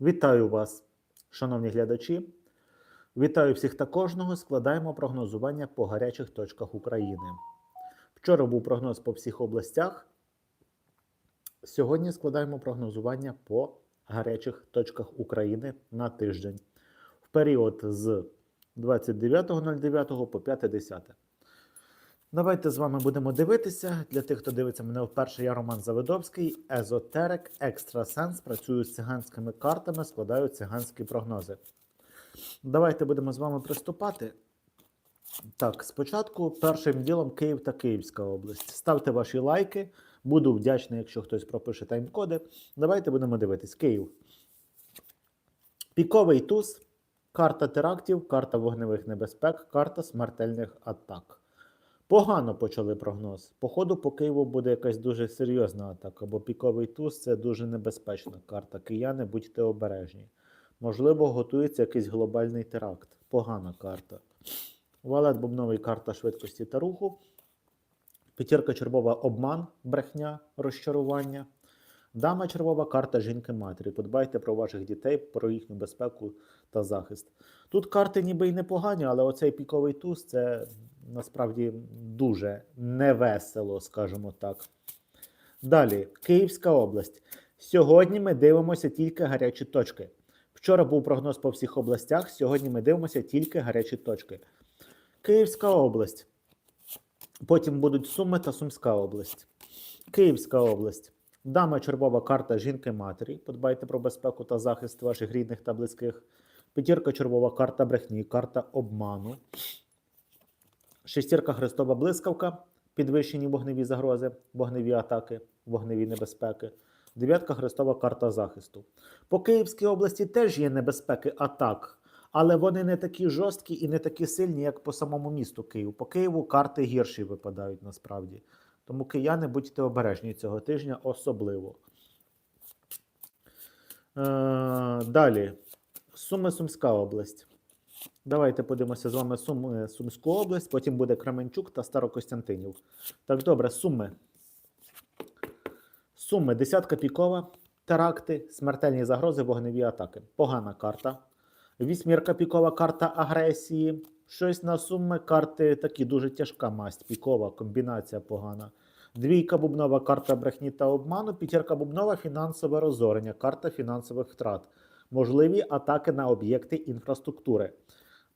Вітаю вас, шановні глядачі. Вітаю всіх та кожного. Складаємо прогнозування по гарячих точках України. Вчора був прогноз по всіх областях. Сьогодні складаємо прогнозування по гарячих точках України на тиждень в період з 29.09 по 5.10. Давайте з вами будемо дивитися. Для тих, хто дивиться мене вперше, я Роман Завидовський, езотерик, екстрасенс. Працюю з циганськими картами, складаю циганські прогнози. Давайте будемо з вами приступати. Так, спочатку першим ділом Київ та Київська область. Ставте ваші лайки. Буду вдячний, якщо хтось пропише тайм-коди. Давайте будемо дивитись. Київ. Піковий туз, карта терактів, карта вогневих небезпек, карта смертельних атак. Погано почали прогноз. Походу, по Києву буде якась дуже серйозна атака, бо піковий туз це дуже небезпечна карта. Кияни, будьте обережні. Можливо, готується якийсь глобальний теракт. Погана карта. Валет бубновий карта швидкості та руху. П'ятірка червова обман, брехня, розчарування. Дама червова карта жінки-матері. Подбайте про ваших дітей, про їхню безпеку та захист. Тут карти ніби й непогані, але оцей піковий туз це насправді дуже невесело, скажімо так. Далі, Київська область. Сьогодні ми дивимося тільки гарячі точки. Вчора був прогноз по всіх областях. Сьогодні ми дивимося тільки гарячі точки. Київська область. Потім будуть Суми та Сумська область. Київська область. Дама червова карта жінки-матері. Подбайте про безпеку та захист ваших рідних та близьких. П'ятірка червова карта брехні, карта обману. Шестірка Христова блискавка. Підвищені вогневі загрози, вогневі атаки, вогневі небезпеки. Дев'ятка Христова карта захисту. По Київській області теж є небезпеки атак, але вони не такі жорсткі і не такі сильні, як по самому місту Києву. По Києву карти гірші випадають насправді. Тому кияни будьте обережні цього тижня особливо. Е, далі. Суми Сумська область. Давайте подивимося з вами Суми, Сумську область, потім буде Кременчук та Старокостянтинів. Так, добре, Суми. Суми, десятка пікова, теракти, смертельні загрози, вогневі атаки. Погана карта. Вісьмірка пікова карта агресії. Щось на суми карти такі дуже тяжка масть, пікова, комбінація погана. Двійка бубнова карта брехні та обману, п'ятірка бубнова фінансове розорення, карта фінансових втрат. Можливі атаки на об'єкти інфраструктури.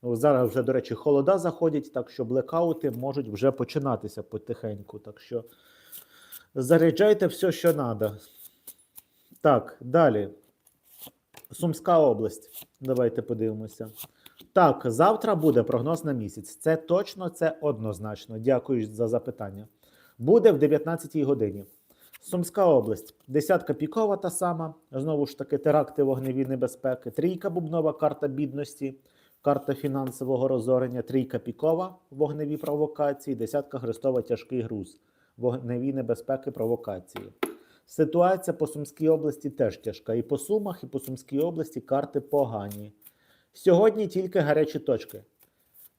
Ну, зараз вже, до речі, холода заходять, так що блекаути можуть вже починатися потихеньку. Так що заряджайте все, що треба. Так, далі. Сумська область. Давайте подивимося. Так, завтра буде прогноз на місяць. Це точно, це однозначно. Дякую за запитання. Буде в 19 годині. Сумська область. Десятка пікова та сама. Знову ж таки, теракти вогневі небезпеки. Трійка бубнова карта бідності, карта фінансового розорення. Трійка пікова, вогневі провокації. Десятка хрестова тяжкий груз. Вогневі небезпеки провокації. Ситуація по Сумській області теж тяжка. І по Сумах, і по Сумській області карти погані. Сьогодні тільки гарячі точки.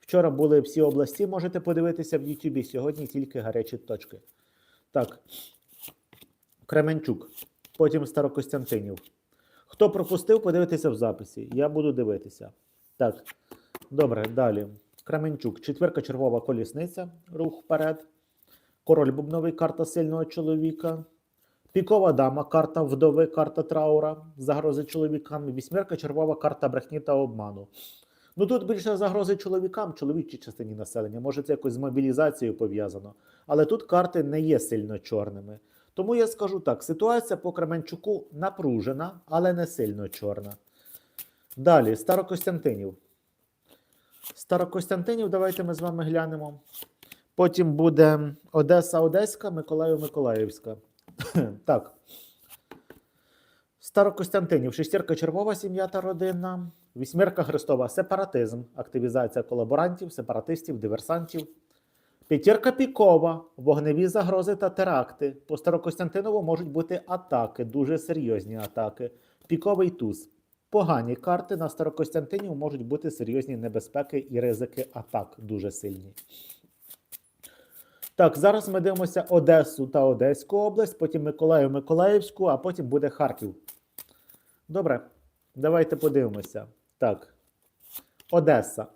Вчора були всі області, можете подивитися в Ютубі. Сьогодні тільки гарячі точки. Так. Кременчук, потім Старокостянтинів. Хто пропустив, подивитися в записі. Я буду дивитися. Так, добре, далі. Кременчук, четверка червова колісниця, рух вперед. Король бубновий, карта сильного чоловіка. Пікова дама, карта вдови, карта траура, загрози чоловікам. Вісьмерка червова карта брехні та обману. Ну тут більше загрози чоловікам, чоловічій частині населення. Може, це якось з мобілізацією пов'язано. Але тут карти не є сильно чорними. Тому я скажу так: ситуація по Кременчуку напружена, але не сильно чорна. Далі, Старокостянтинів. Старокостянтинів, давайте ми з вами глянемо. Потім буде Одеса Одеська, Миколаїв Миколаївська. так. Старокостянтинів, шестірка червова сім'я та родина. Вісьмірка Христова сепаратизм, активізація колаборантів, сепаратистів, диверсантів. П'ятірка пікова, вогневі загрози та теракти. По Старокостянтинову можуть бути атаки, дуже серйозні атаки. Піковий туз. Погані карти на Старокостянтинів можуть бути серйозні небезпеки і ризики атак дуже сильні. Так, зараз ми дивимося Одесу та Одеську область, потім Миколаїв, Миколаївську, а потім буде Харків. Добре, давайте подивимося. Так. Одеса.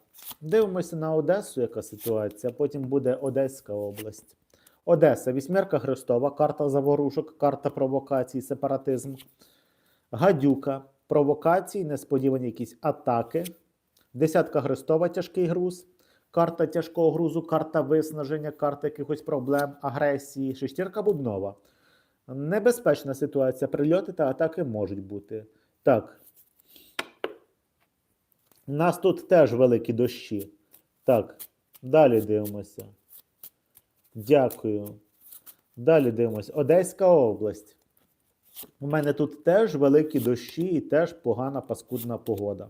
Дивимося на Одесу, яка ситуація. Потім буде Одеська область. Одеса, вісьмерка Христова, карта заворушок, карта провокацій, сепаратизм. Гадюка, провокації, несподівані якісь атаки. Десятка Христова, тяжкий груз. Карта тяжкого грузу, карта виснаження, карта якихось проблем, агресії. Шестірка бубнова. Небезпечна ситуація. Прильоти та атаки можуть бути. Так. У нас тут теж великі дощі. Так, далі дивимося. Дякую. Далі дивимося. Одеська область. У мене тут теж великі дощі і теж погана паскудна погода.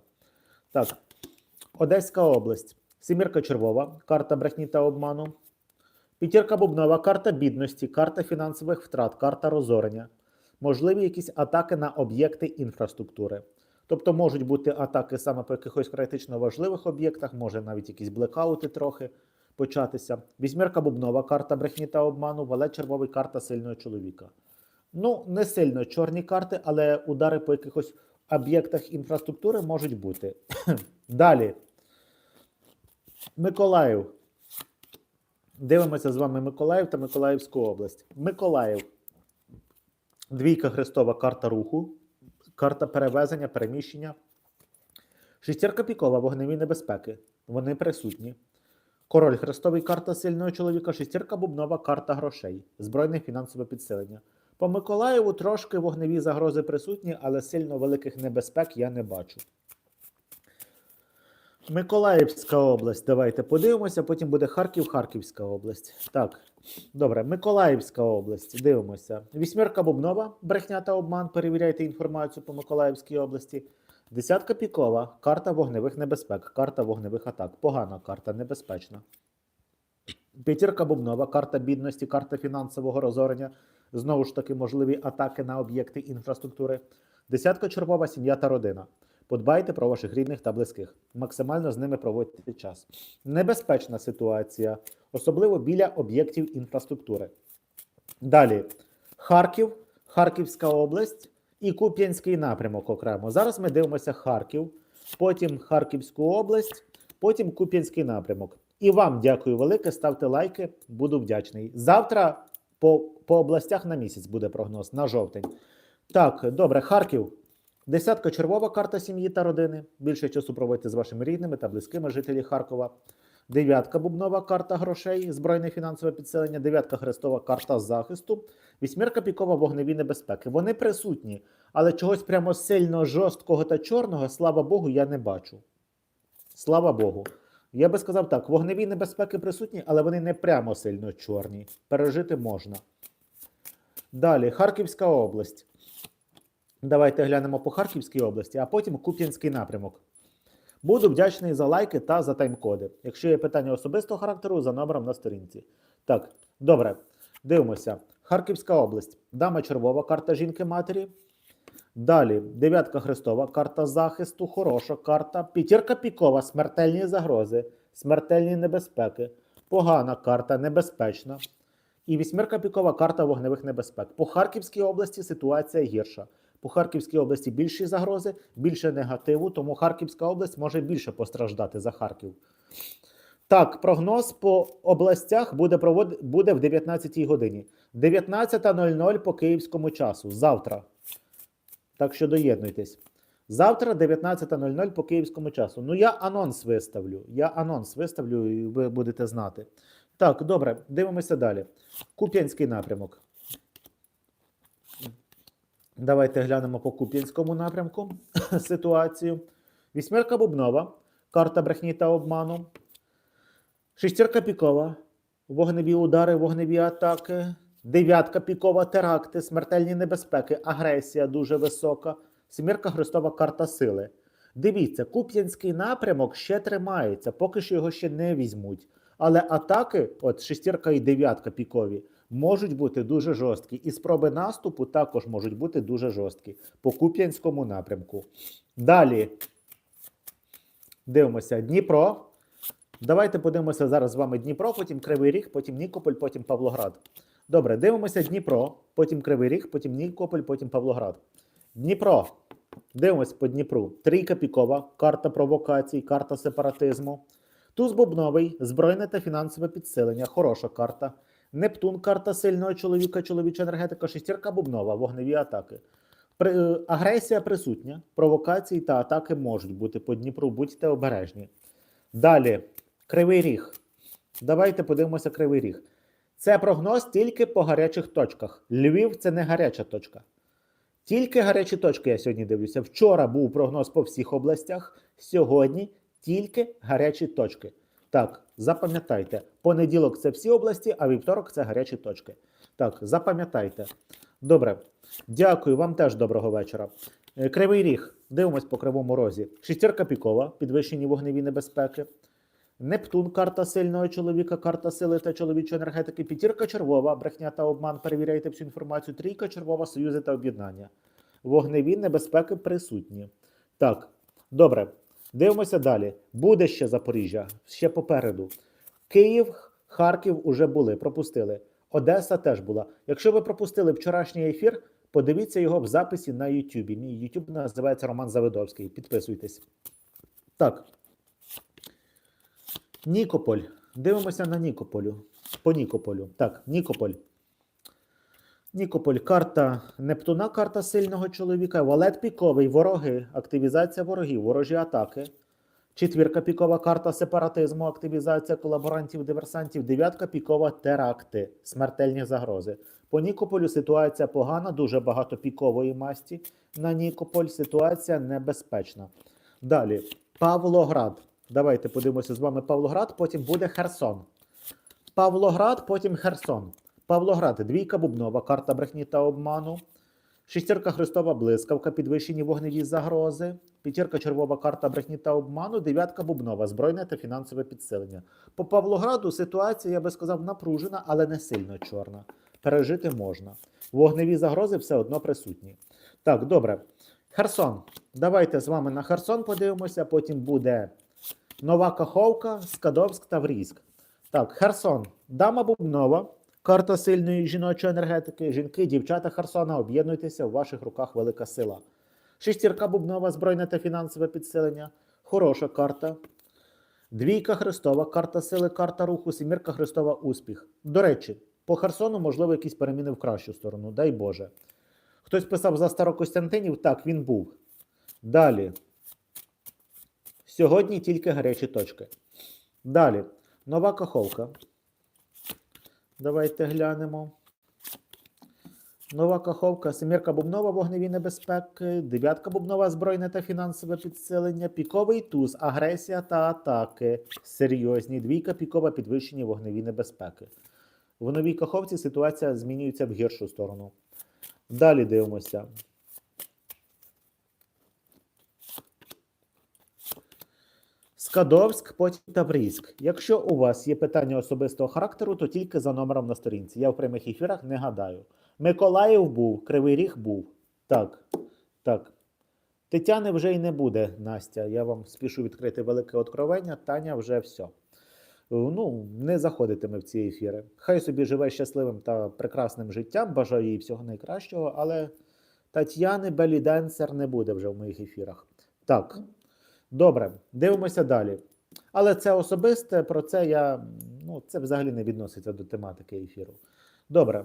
Так, Одеська область. Сімірка червова, карта брехні та обману. П'ятірка бубнова, карта бідності, карта фінансових втрат, карта розорення. Можливі якісь атаки на об'єкти інфраструктури. Тобто можуть бути атаки саме по якихось критично важливих об'єктах, може навіть якісь блекаути трохи початися. Вісьмірка бубнова, карта брехні та обману, валет червовий, карта сильного чоловіка. Ну, не сильно чорні карти, але удари по якихось об'єктах інфраструктури можуть бути. Далі. Миколаїв. Дивимося з вами Миколаїв та Миколаївську область. Миколаїв. Двійка Христова карта руху, карта перевезення, переміщення. Шістірка пікова, вогневі небезпеки. Вони присутні. Король Христовий карта сильного чоловіка, шістірка бубнова, карта грошей, збройне фінансове підсилення. По Миколаєву трошки вогневі загрози присутні, але сильно великих небезпек я не бачу. Миколаївська область. Давайте подивимося. Потім буде Харків, Харківська область. Так, добре, Миколаївська область. Дивимося. Вісьмірка Бубнова, брехня та обман. Перевіряйте інформацію по Миколаївській області. Десятка пікова, карта вогневих небезпек, карта вогневих атак. Погана карта, небезпечна. П'ятірка Бубнова, карта бідності, карта фінансового розорення. Знову ж таки, можливі атаки на об'єкти інфраструктури. Десятка червова, сім'я та родина. Подбайте про ваших рідних та близьких. Максимально з ними проводьте час. Небезпечна ситуація, особливо біля об'єктів інфраструктури. Далі Харків, Харківська область і Куп'янський напрямок окремо. Зараз ми дивимося Харків, потім Харківську область, потім Куп'янський напрямок. І вам дякую велике. Ставте лайки, буду вдячний. Завтра по, по областях на місяць буде прогноз на жовтень. Так, добре, Харків. Десятка червова карта сім'ї та родини. Більше часу проводьте з вашими рідними та близькими жителі Харкова. Дев'ятка бубнова карта грошей, збройне фінансове підсилення. Дев'ятка хрестова карта захисту. Вісьмірка пікова вогневі небезпеки. Вони присутні, але чогось прямо сильно жорсткого та чорного, слава Богу, я не бачу. Слава Богу. Я би сказав так: вогневі небезпеки присутні, але вони не прямо сильно чорні. Пережити можна. Далі, Харківська область. Давайте глянемо по Харківській області, а потім Куп'янський напрямок. Буду вдячний за лайки та за тайм-коди. Якщо є питання особистого характеру, за номером на сторінці. Так, добре, дивимося. Харківська область. Дама червова, карта жінки-матері. Далі, дев'ятка Христова, карта захисту, хороша карта. П'ятірка пікова, смертельні загрози, смертельні небезпеки. Погана карта, небезпечна. І вісьмірка пікова карта вогневих небезпек. По Харківській області ситуація гірша. По Харківській області більші загрози, більше негативу, тому Харківська область може більше постраждати за Харків. Так, прогноз по областях буде провод... буде в 19-й годині. 19.00 по київському часу. Завтра. Так що доєднуйтесь. Завтра 19.00 по київському часу. Ну, я анонс виставлю. Я анонс виставлю, і ви будете знати. Так, добре, дивимося далі. Куп'янський напрямок. Давайте глянемо по Куп'янському напрямку ситуацію. Вісьмерка Бубнова, карта брехні та обману. Шістірка пікова, вогневі удари, вогневі атаки. Дев'ятка пікова, теракти, смертельні небезпеки, агресія дуже висока. Сімірка Христова карта сили. Дивіться, Куп'янський напрямок ще тримається, поки що його ще не візьмуть. Але атаки, от шестірка і дев'ятка пікові, можуть бути дуже жорсткі. І спроби наступу також можуть бути дуже жорсткі по Куп'янському напрямку. Далі дивимося Дніпро. Давайте подивимося зараз з вами Дніпро, потім Кривий Ріг, потім Нікополь, потім Павлоград. Добре, дивимося Дніпро, потім Кривий Ріг, потім Нікополь, потім Павлоград. Дніпро. Дивимось по Дніпру. Трійка пікова, карта провокацій, карта сепаратизму. Туз бубновий, збройне та фінансове підсилення, хороша карта. Нептун, карта сильного чоловіка, чоловіча енергетика, шестірка бубнова, вогневі атаки. При, е, агресія присутня, провокації та атаки можуть бути по Дніпру, будьте обережні. Далі, кривий ріг. Давайте подивимося кривий ріг. Це прогноз тільки по гарячих точках. Львів це не гаряча точка. Тільки гарячі точки я сьогодні дивлюся. Вчора був прогноз по всіх областях, сьогодні тільки гарячі точки. Так, запам'ятайте, понеділок це всі області, а вівторок це гарячі точки. Так, запам'ятайте. Добре. Дякую, вам теж доброго вечора. Е, Кривий ріг. Дивимось по кривому розі. Шістірка пікова, підвищені вогневі небезпеки. Нептун, карта сильного чоловіка, карта сили та чоловічої енергетики. П'ятірка червова, брехня та обман. Перевіряйте всю інформацію. Трійка червова, союзи та об'єднання. Вогневі небезпеки присутні. Так, добре. Дивимося далі. Буде ще Запоріжжя, ще попереду. Київ, Харків уже були, пропустили. Одеса теж була. Якщо ви пропустили вчорашній ефір, подивіться його в записі на Ютубі. Мій Ютуб називається Роман Завидовський. Підписуйтесь. Так. Нікополь. Дивимося на Нікополю. По Нікополю. Так, Нікополь. Нікополь, карта Нептуна, карта сильного чоловіка, валет піковий, вороги, активізація ворогів, ворожі атаки. Четвірка пікова карта сепаратизму, активізація колаборантів, диверсантів. Дев'ятка пікова теракти, смертельні загрози. По Нікополю ситуація погана, дуже багато пікової масті. На Нікополь ситуація небезпечна. Далі, Павлоград. Давайте подивимося з вами Павлоград, потім буде Херсон. Павлоград, потім Херсон. Павлоград, двійка бубнова, карта брехні та обману. Шістірка Христова блискавка, підвищені вогневі загрози. П'ятірка червова карта брехні та обману. Дев'ятка бубнова, збройне та фінансове підсилення. По Павлограду ситуація, я би сказав, напружена, але не сильно чорна. Пережити можна. Вогневі загрози все одно присутні. Так, добре. Херсон. Давайте з вами на Херсон подивимося. Потім буде Нова Каховка, Скадовськ та Врізьк. Так, Херсон. Дама Бубнова. Карта сильної жіночої енергетики. Жінки, дівчата Херсона, об'єднуйтеся, у ваших руках велика сила. Шестірка Бубнова, збройне та фінансове підсилення. Хороша карта. Двійка Христова, карта сили, карта руху, сімірка Христова, успіх. До речі, по Херсону, можливо, якісь переміни в кращу сторону, дай Боже. Хтось писав за Старокостянтинів, так, він був. Далі. Сьогодні тільки гарячі точки. Далі. Нова Каховка. Давайте глянемо. Нова Каховка, Семірка Бубнова, вогневі небезпеки, дев'ятка Бубнова, збройне та фінансове підсилення, піковий туз, агресія та атаки. Серйозні. Двійка пікова, підвищення вогневі небезпеки. В новій Каховці ситуація змінюється в гіршу сторону. Далі дивимося. Скадовськ, потім Таврійськ. Якщо у вас є питання особистого характеру, то тільки за номером на сторінці. Я в прямих ефірах не гадаю. Миколаїв був, Кривий Ріг був. Так, так. Тетяни вже й не буде, Настя. Я вам спішу відкрити велике откровення. Таня вже все. Ну, не заходитиме в ці ефіри. Хай собі живе щасливим та прекрасним життям. Бажаю їй всього найкращого, але Тетяни Беліденсер не буде вже в моїх ефірах. Так. Добре, дивимося далі. Але це особисте, про це я. Ну, це взагалі не відноситься до тематики ефіру. Добре.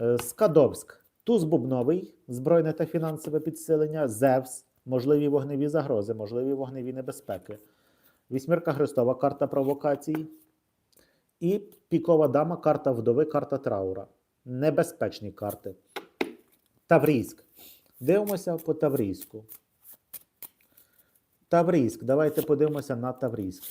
Е, Скадовськ, Туз Бубновий, збройне та фінансове підсилення, Зевс, можливі вогневі загрози, можливі вогневі небезпеки. Вісьмірка Христова, карта провокацій. І пікова дама, карта вдови, карта траура. Небезпечні карти. Таврійськ. Дивимося по Таврійську. Таврійськ. Давайте подивимося на Таврійськ.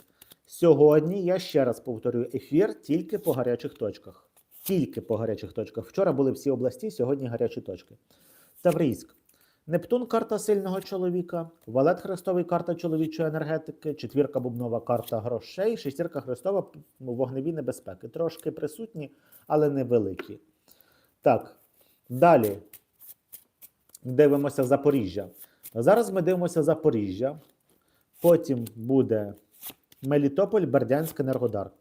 Сьогодні я ще раз повторюю ефір тільки по гарячих точках. Тільки по гарячих точках. Вчора були всі області, сьогодні гарячі точки. Таврійськ. Нептун карта сильного чоловіка, Валет Христовий карта чоловічої енергетики, четвірка бубнова карта грошей, шестірка Христова п- вогневі небезпеки. Трошки присутні, але невеликі. Так, далі дивимося Запоріжжя. Зараз ми дивимося Запоріжжя. Потім буде Мелітополь, Бердянськ, Енергодар.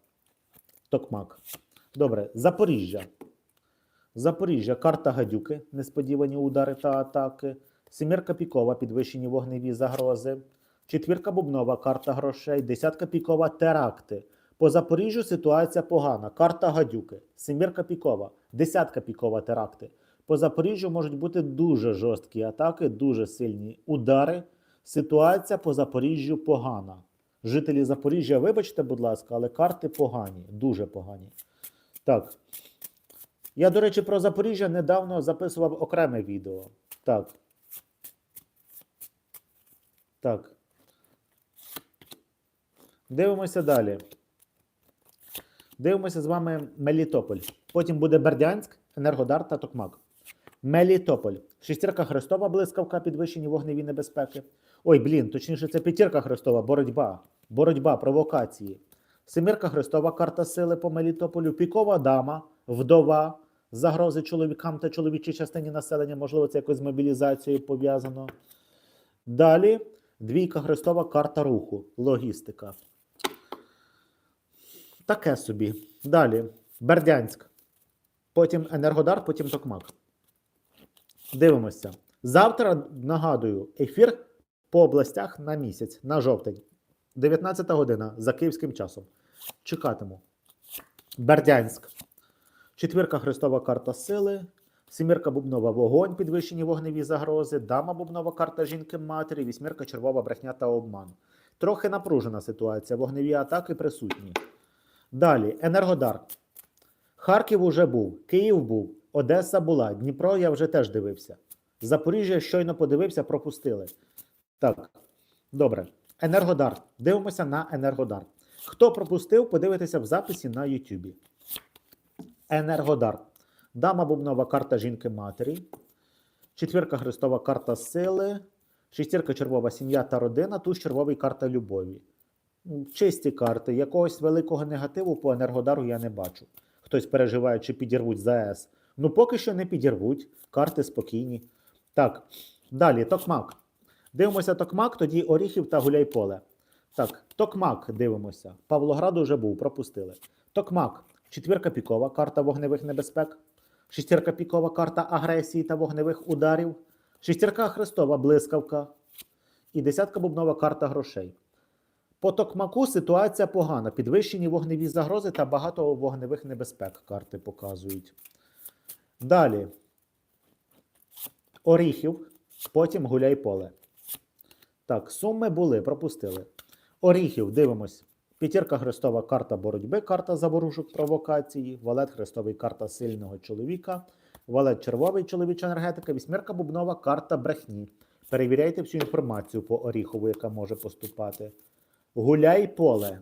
Токмак. Добре, Запоріжжя. Запоріжжя, карта гадюки, несподівані удари та атаки. Семірка пікова, підвищені вогневі загрози. Четвірка бубнова, карта грошей. Десятка пікова, теракти. По Запоріжжю ситуація погана. Карта гадюки. Семірка пікова, десятка пікова, теракти. По Запоріжжю можуть бути дуже жорсткі атаки, дуже сильні удари. Ситуація по Запоріжжю погана. Жителі Запоріжжя, вибачте, будь ласка, але карти погані, дуже погані. Так. Я, до речі, про Запоріжжя недавно записував окреме відео. Так. Так. Дивимося далі. Дивимося з вами Мелітополь. Потім буде Бердянськ, Енергодар та Токмак. Мелітополь. Шестірка Христова, блискавка, підвищені вогневі небезпеки. Ой, блін, точніше, це п'ятірка Христова, боротьба. Боротьба, провокації. Семірка Христова, карта сили по Мелітополю. Пікова дама, вдова, загрози чоловікам та чоловічій частині населення. Можливо, це якось з мобілізацією пов'язано. Далі двійка Христова, карта руху, логістика. Таке собі. Далі Бердянськ. Потім Енергодар, потім Токмак. Дивимося. Завтра нагадую, ефір по областях на місяць, на жовтень. 19 година за київським часом. Чекатиму. Бердянськ. Четвірка Христова карта сили. Сімірка бубнова вогонь, підвищені вогневі загрози. Дама бубнова карта жінки матері. Вісьмірка червова брехня та обман. Трохи напружена ситуація. Вогневі атаки присутні. Далі Енергодар. Харків уже був, Київ був, Одеса була, Дніпро я вже теж дивився. Запоріжжя щойно подивився, пропустили. Так, добре. Енергодар. Дивимося на Енергодар. Хто пропустив, подивитися в записі на Ютубі. Енергодар. Дама бубнова карта жінки матері. Четвірка Христова карта сили. Шестірка червова сім'я та родина. Туз червовий карта любові. Чисті карти. Якогось великого негативу по енергодару я не бачу. Хтось переживає, чи підірвуть ЗАЕС. Ну, поки що не підірвуть. Карти спокійні. Так, далі Токмак. Дивимося Токмак, тоді Оріхів та Гуляйполе. Так, Токмак дивимося. Павлограду вже був, пропустили. Токмак. Четвірка пікова, карта вогневих небезпек. Шестірка пікова, карта агресії та вогневих ударів. Шестірка Христова, блискавка. І десятка бубнова карта грошей. По Токмаку ситуація погана. Підвищені вогневі загрози та багато вогневих небезпек карти показують. Далі. Оріхів, потім Гуляйполе. Так, суми були, пропустили. Оріхів, дивимось. П'ятірка Христова карта боротьби, карта заворушок провокації, валет Христовий карта сильного чоловіка, валет червовий чоловіча енергетика, вісьмірка бубнова карта брехні. Перевіряйте всю інформацію по Оріхову, яка може поступати. Гуляй поле.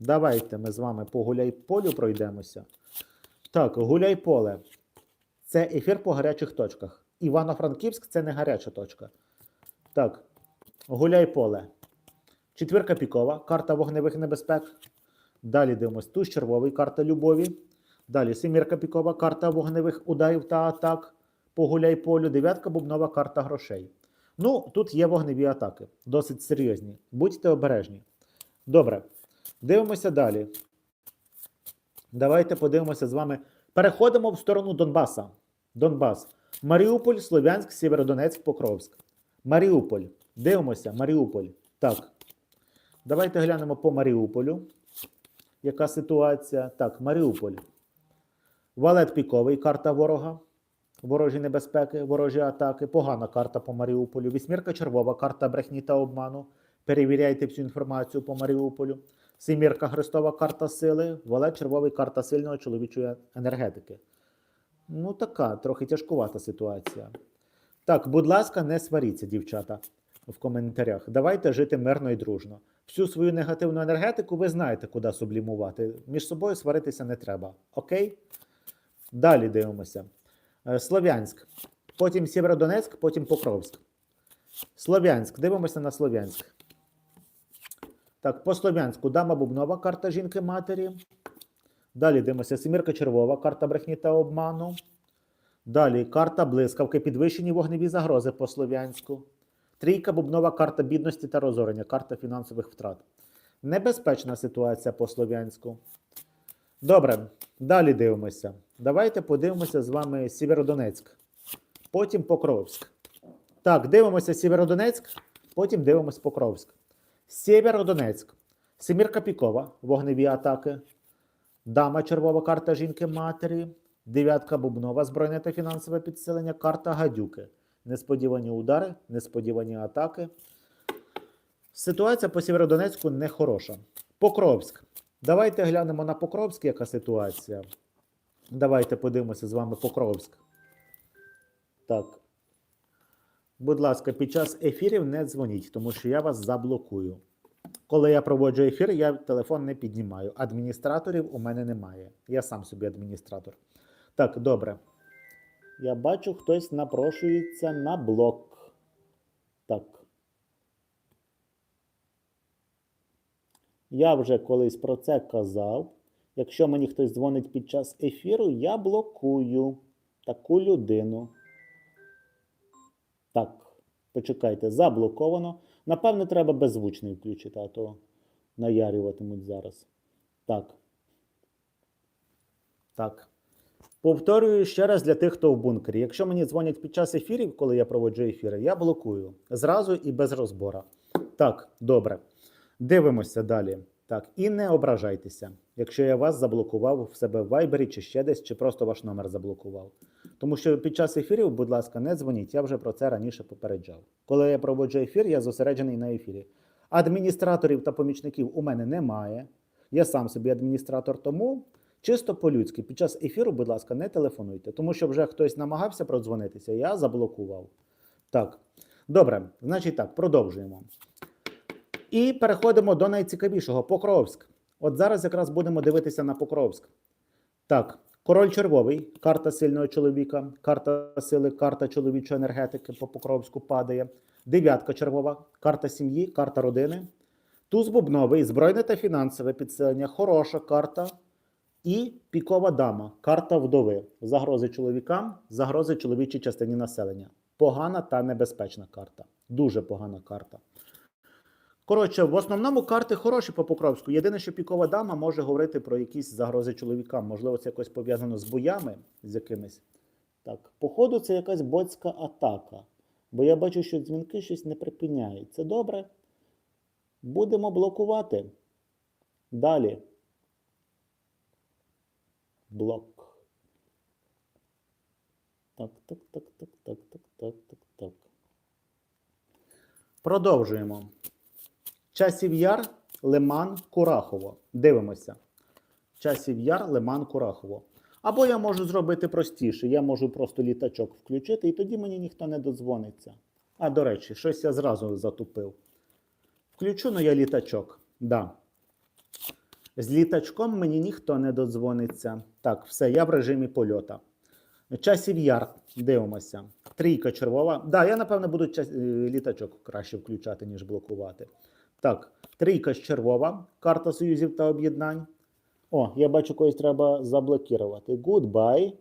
Давайте ми з вами по гуляй полю пройдемося. Так, гуляй поле. Це ефір по гарячих точках. Івано-Франківськ це не гаряча точка. Так, гуляй поле. Четвірка пікова, карта вогневих небезпек. Далі дивимось туз червовий, карта любові. Далі семірка пікова, карта вогневих ударів та атак. По гуляй полю. Дев'ятка бубнова карта грошей. Ну, тут є вогневі атаки, досить серйозні. Будьте обережні. Добре. Дивимося далі. Давайте подивимося з вами. Переходимо в сторону Донбаса. Донбас. Маріуполь, Слов'янськ, Сєвєродонецьк, Покровськ. Маріуполь. Дивимося, Маріуполь. Так. Давайте глянемо по Маріуполю. Яка ситуація? Так, Маріуполь. Валет піковий, карта ворога. Ворожі небезпеки, ворожі атаки. Погана карта по Маріуполю. Вісьмірка червова, карта брехні та обману. Перевіряйте всю інформацію по Маріуполю. Семірка Христова карта сили. Валет червовий карта сильного чоловічої енергетики. Ну, така, трохи тяжкувата ситуація. Так, будь ласка, не сваріться, дівчата, в коментарях. Давайте жити мирно і дружно. Всю свою негативну енергетику ви знаєте, куди сублімувати. Між собою сваритися не треба. Окей? Далі дивимося. Е, Слов'янськ. Потім Сєвєродонецьк, потім Покровськ. Слов'янськ. Дивимося на Слов'янськ. Так, по Слов'янську дама Бубнова, карта жінки матері. Далі дивимося Семірка Червова, карта брехні та обману. Далі карта блискавки, підвищені вогневі загрози по Слов'янську. Трійка бубнова карта бідності та розорення, карта фінансових втрат. Небезпечна ситуація по Слов'янську. Добре, далі дивимося. Давайте подивимося з вами Сєвєродонецьк. Потім Покровськ. Так, дивимося Сєвєродонецьк, потім дивимося Покровськ. Сєвєродонецьк. Семірка Пікова, вогневі атаки. Дама червова карта жінки матері. Дев'ятка бубнова збройне та фінансове підсилення. Карта гадюки. Несподівані удари, несподівані атаки. Ситуація по Сєвєродонецьку не хороша. Покровськ. Давайте глянемо на Покровськ, яка ситуація. Давайте подивимося з вами Покровськ. Так. Будь ласка, під час ефірів не дзвоніть, тому що я вас заблокую. Коли я проводжу ефір, я телефон не піднімаю. Адміністраторів у мене немає. Я сам собі адміністратор. Так, добре. Я бачу, хтось напрошується на блок. Так. Я вже колись про це казав. Якщо мені хтось дзвонить під час ефіру, я блокую таку людину. Так, почекайте, заблоковано. Напевно, треба беззвучний включити, а то наярюватимуть зараз. Так. Так. Повторюю ще раз для тих, хто в бункері. Якщо мені дзвонять під час ефірів, коли я проводжу ефіри, я блокую зразу і без розбора. Так, добре. Дивимося далі. Так, і не ображайтеся, якщо я вас заблокував в себе в Вайбері чи ще десь, чи просто ваш номер заблокував. Тому що під час ефірів, будь ласка, не дзвоніть. Я вже про це раніше попереджав. Коли я проводжу ефір, я зосереджений на ефірі. Адміністраторів та помічників у мене немає. Я сам собі адміністратор, тому чисто по-людськи, під час ефіру, будь ласка, не телефонуйте, тому що вже хтось намагався продзвонитися, я заблокував. Так, добре, значить так, продовжуємо. І переходимо до найцікавішого Покровськ. От зараз якраз будемо дивитися на Покровськ. Так, король червовий, карта сильного чоловіка, карта сили, карта чоловічої енергетики по Покровську падає. Дев'ятка червова, карта сім'ї, карта родини. Туз бубновий, збройне та фінансове підсилення, хороша карта. І пікова дама, карта вдови. Загрози чоловікам, загрози чоловічій частині населення. Погана та небезпечна карта. Дуже погана карта. Коротше, в основному карти хороші по Покровську. Єдине, що пікова дама може говорити про якісь загрози чоловікам. Можливо, це якось пов'язано з боями з якимись. Так, походу, це якась ботська атака. Бо я бачу, що дзвінки щось не припиняють. Це добре. Будемо блокувати. Далі. Блок. Так, так, так, так, так, так, так, так, так. Продовжуємо. Часів Яр, Лиман, Курахово. Дивимося. Часів Яр, Лиман, Курахово. Або я можу зробити простіше. Я можу просто літачок включити, і тоді мені ніхто не додзвониться. А, до речі, щось я зразу затупив. Включу, ну я літачок. Да. З літачком мені ніхто не додзвониться. Так, все, я в режимі польота. Часів яр, дивимося. Трійка червова. Да, я, напевно, буду час... е, літачок краще включати, ніж блокувати. Так, трійка ж червова, карта союзів та об'єднань. О, я бачу, когось треба заблокувати. Goodbye.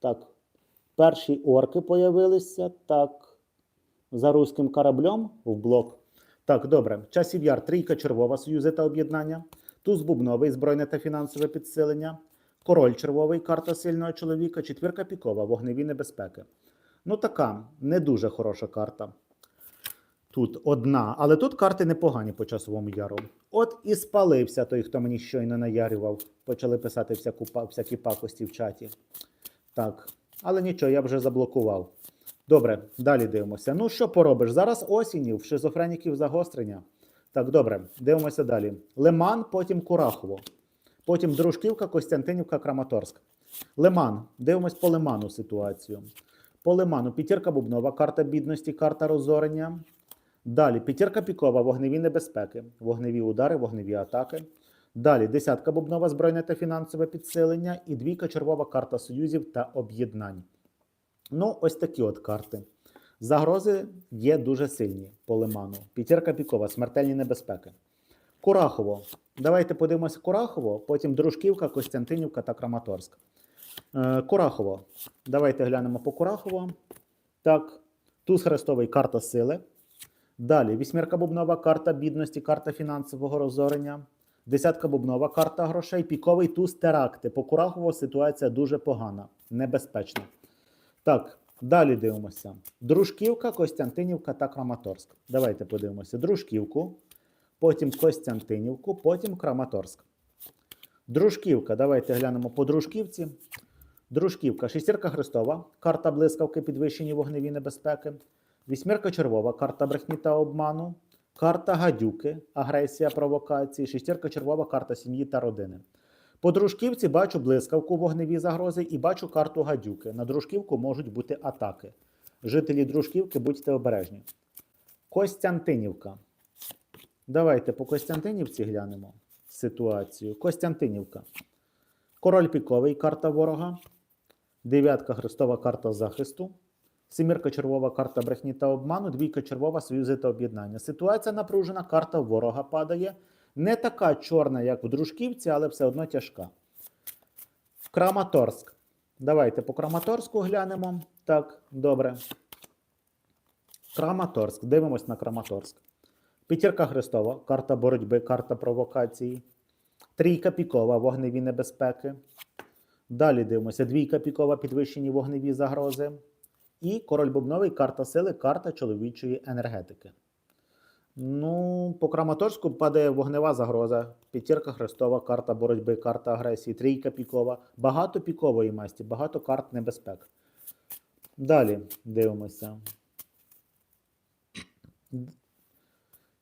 Так. Перші орки появилися. Так. За руським кораблем в блок. Так, добре. Часів яр, трійка червова, союзи та об'єднання. Туз бубновий, збройне та фінансове підсилення. Король червовий, карта сильного чоловіка, четвірка пікова, вогневі небезпеки. Ну, така не дуже хороша карта. Тут одна, але тут карти непогані по часовому яру. От і спалився той, хто мені щойно наярював. Почали писати всяку, всякі пакості в чаті. Так, але нічого, я вже заблокував. Добре, далі дивимося. Ну, що поробиш? Зараз осінь, в шизофреніків загострення. Так, добре, дивимося далі. Лиман, потім Курахово. Потім Дружківка, Костянтинівка, Краматорськ. Лиман. Дивимось по Лиману ситуацію. По Лиману п'ятірка бубнова, карта бідності, карта розорення. Далі п'ятірка пікова, вогневі небезпеки, вогневі удари, вогневі атаки. Далі десятка бубнова, збройне та фінансове підсилення. І двійка червова карта союзів та об'єднань. Ну, ось такі от карти. Загрози є дуже сильні по лиману. П'ятірка пікова, смертельні небезпеки. Курахово. Давайте подивимося Курахово, потім Дружківка, Костянтинівка та Краматорськ. Е, Курахово. Давайте глянемо по Курахово. Так, туз хрестовий карта сили. Далі вісьмірка бубнова, карта бідності, карта фінансового розорення. Десятка бубнова, карта грошей, піковий туз теракти. По Курахово ситуація дуже погана, небезпечна. Так, Далі дивимося. Дружківка, Костянтинівка та Краматорськ. Давайте подивимося. Дружківку, потім Костянтинівку, потім Краматорськ. Дружківка. Давайте глянемо по дружківці. Дружківка, шестірка Христова, карта блискавки, підвищені вогневі небезпеки. Вісьмірка червова, карта брехні та обману. Карта гадюки, агресія, провокації. Шестірка червова, карта сім'ї та родини. По дружківці бачу блискавку, вогневі загрози і бачу карту гадюки. На дружківку можуть бути атаки. Жителі дружківки, будьте обережні. Костянтинівка. Давайте по Костянтинівці глянемо ситуацію. Костянтинівка. Король піковий, карта ворога. Дев'ятка хрестова карта захисту. Семірка червова карта брехні та обману. Двійка червова союзи та об'єднання. Ситуація напружена, карта ворога падає. Не така чорна, як в Дружківці, але все одно тяжка. Краматорськ. Давайте по Краматорську глянемо. Так, добре. Краматорськ. Дивимось на Краматорськ. П'ятірка Христова, карта боротьби, карта провокації. Трійка пікова, вогневі небезпеки. Далі дивимося. Двійка пікова, підвищені вогневі загрози. І король бубновий, карта сили, карта чоловічої енергетики. Ну, по Краматорську падає вогнева загроза. П'ятірка Христова, карта боротьби, карта агресії, трійка пікова. Багато пікової масті, багато карт небезпек. Далі дивимося.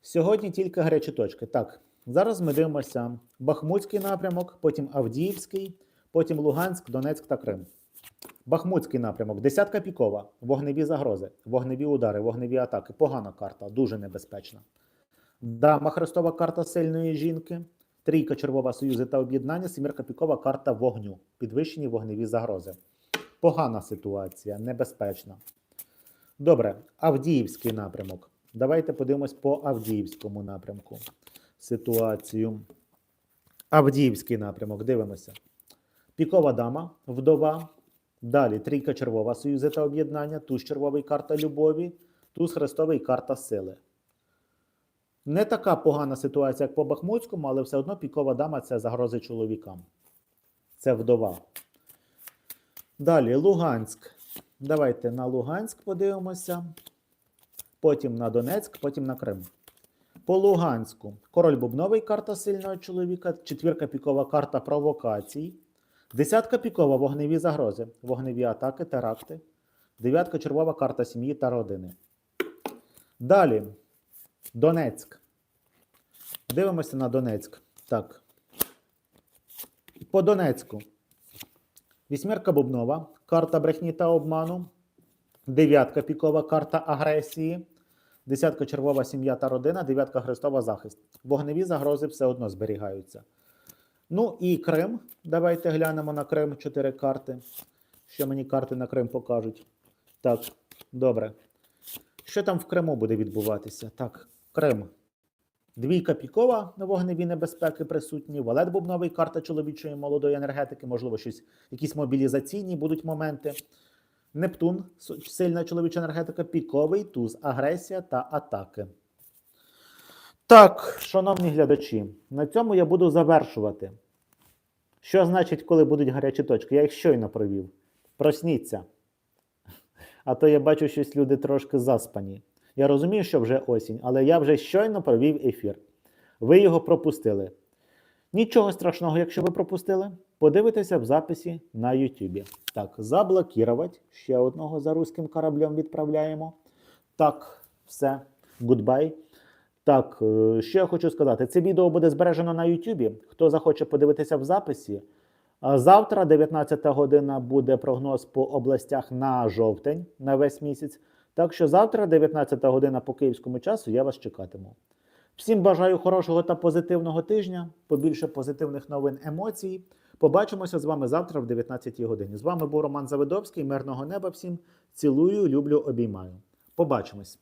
Сьогодні тільки гарячі точки. Так, зараз ми дивимося Бахмутський напрямок, потім Авдіївський, потім Луганськ, Донецьк та Крим. Бахмутський напрямок, десятка пікова, вогневі загрози, вогневі удари, вогневі атаки. Погана карта, дуже небезпечна. Дама Христова карта сильної жінки, трійка червова союзи та об'єднання, сімірка пікова карта вогню, підвищені вогневі загрози. Погана ситуація, небезпечна. Добре, Авдіївський напрямок. Давайте подивимось по Авдіївському напрямку. Ситуацію. Авдіївський напрямок. Дивимося. Пікова дама, вдова. Далі трійка червова союзи та об'єднання, туз червовий карта любові, туз хрестовий карта сили. Не така погана ситуація, як по Бахмутському, але все одно пікова дама це загрози чоловікам. Це вдова. Далі Луганськ. Давайте на Луганськ подивимося. Потім на Донецьк, потім на Крим. По Луганську. Король бубновий карта сильного чоловіка, четвірка пікова карта провокацій. Десятка пікова вогневі загрози, вогневі атаки, теракти. Дев'ятка червова карта сім'ї та родини. Далі Донецьк. Дивимося на Донецьк. Так. По Донецьку. Вісьмірка бубнова, карта брехні та обману. Дев'ятка пікова карта агресії. Десятка червова сім'я та родина, дев'ятка хрестова захист. Вогневі загрози все одно зберігаються. Ну і Крим. Давайте глянемо на Крим чотири карти. Що мені карти на Крим покажуть? Так, добре. Що там в Криму буде відбуватися? Так, Крим. Двійка пікова на вогневі небезпеки присутні. Валет бубновий, карта чоловічої молодої енергетики, можливо, щось, якісь мобілізаційні будуть моменти. Нептун, сильна чоловіча енергетика, піковий, туз, агресія та атаки. Так, шановні глядачі, на цьому я буду завершувати. Що значить, коли будуть гарячі точки? Я їх щойно провів. Просніться. А то я бачу, щось люди трошки заспані. Я розумію, що вже осінь, але я вже щойно провів ефір. Ви його пропустили. Нічого страшного, якщо ви пропустили, подивитеся в записі на Ютубі. Так, заблокувати. Ще одного за руським кораблем відправляємо. Так, все, гудбай. Так, е, що я хочу сказати, це відео буде збережено на Ютубі. Хто захоче подивитися в записі. Завтра, 19 година, буде прогноз по областях на жовтень на весь місяць. Так що завтра, 19 година по київському часу, я вас чекатиму. Всім бажаю хорошого та позитивного тижня, побільше позитивних новин емоцій. Побачимося з вами завтра в 19 годині. З вами був Роман Завидовський. Мирного неба всім. Цілую, люблю, обіймаю. Побачимось.